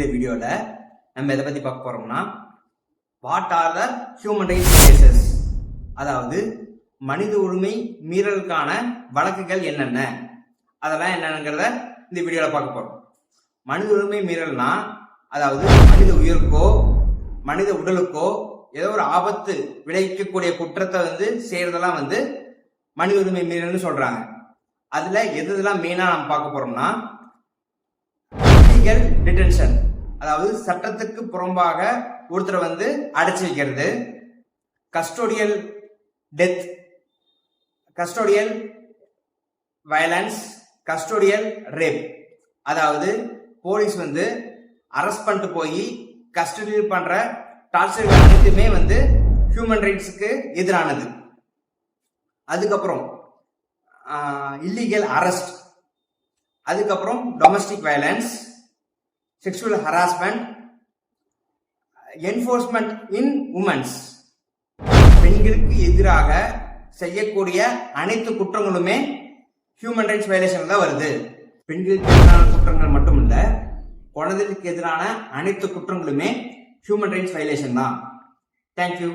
இந்த வீடியோவில் நம்ம எதை பற்றி பார்க்க போகிறோம்னா what are the human rights cases அதாவது மனித உரிமை மீறலுக்கான வழக்குகள் என்னென்ன? அதெல்லாம் என்னென்னங்கிறத இந்த வீடியோவில் பார்க்க போகிறோம் மனித உரிமை மீறல்னா அதாவது மனித உயிருக்கோ மனித உடலுக்கோ ஏதோ ஒரு ஆபத்து விளைவிக்கக்கூடிய குற்றத்தை வந்து செய்கிறதெல்லாம் வந்து மனித உரிமை மீறல்னு சொல்கிறாங்க அதில் எது இதெல்லாம் நம்ம பார்க்க போகிறோம்னா லீகல் டிடென்ஷன் அதாவது சட்டத்துக்கு புறம்பாக ஒருத்தரை வந்து அடைச்சி வைக்கிறது. Custodial death custodial violence custodial rape அதாவது போலீஸ் வந்து அரெஸ்ட் பண்ணிட்டு போய் கஸ்டடியில் பண்ற டார்ச்சர் அனைத்துமே வந்து ஹியூமன் ரைட்ஸுக்கு எதிரானது. அதுக்கப்புறம் இல்லீகல் அரெஸ்ட் அதுக்கப்புறம் domestic violence sexual harassment enforcement in women's பெண்களுக்கு எதிராக செய்யக்கூடிய அனைத்து குற்றங்களுமே ஹியூமன் ரைட்ஸ் வயலேஷன் தான் வருது. பெண்களுக்கு எதிரான குற்றங்கள் மட்டும் இல்ல குழந்தைகளுக்கு எதிரான அனைத்து குற்றங்களுமே ஹியூமன் ரைட்ஸ் வயலேஷன் தான். Thank you